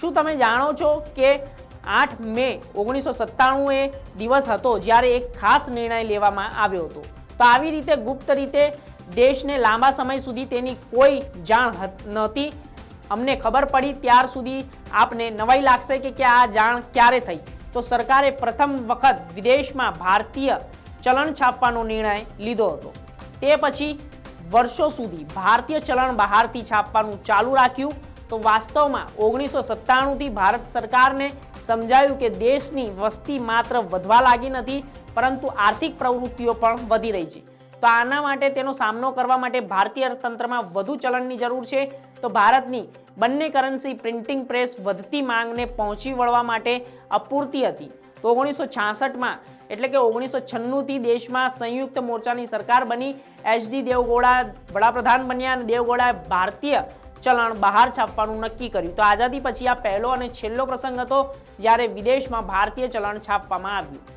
શું તમે જાણો છો કે આઠ મે ઓગણીસો સત્તાણું એ દિવસ હતો જ્યારે એક ખાસ નિર્ણય લેવામાં આવ્યો હતો? તો આવી રીતે ગુપ્ત રીતે દેશને લાંબા સમય સુધી તેની કોઈ જાણ હત- નહોતી. અમને ખબર પડી ત્યાર સુધી આપને નવાઈ લાગશે કે આ જાણ ક્યારે થઈ. તો સરકારે પ્રથમ વખત વિદેશમાં ભારતીય ચલણ છાપવાનો નિર્ણય લીધો હતો. તે પછી વર્ષો સુધી ભારતીય ચલણ બહારથી છાપવાનું ચાલુ રાખ્યું. તો વાસ્તવમાં ઓગણીસો સત્તાણુંથી ભારત સરકારને સમજાયું કે દેશની વસ્તી માત્ર વધવા લાગી નથી, પરંતુ આર્થિક પ્રવૃત્તિઓ પણ વધી રહી છે. તો આના માટે તેનો સામનો કરવા માટે ભારતીય અર્થતંત્રમાં વધુ ચલણની જરૂર છે. તો ભારતની બંને કરન્સી પ્રિન્ટિંગ પ્રેસ વધતી માંગને પહોંચી વળવા માટે અપૂરતી હતી. તો ઓગણીસો છાસઠમાં, એટલે કે ઓગણીસો છન્નુંથી દેશમાં સંયુક્ત મોરચાની સરકાર બની. એચડી દેવગોળા વડાપ્રધાન બન્યા અને દેવગૌડાએ ભારતીય ચલણ બહાર છાપવાનું નક્કી કર્યું. તો આઝાદી પછી આ પહેલો અને છેલ્લો પ્રસંગ હતો જ્યારે વિદેશમાં ભારતીય ચલણ છાપવામાં આવ્યું.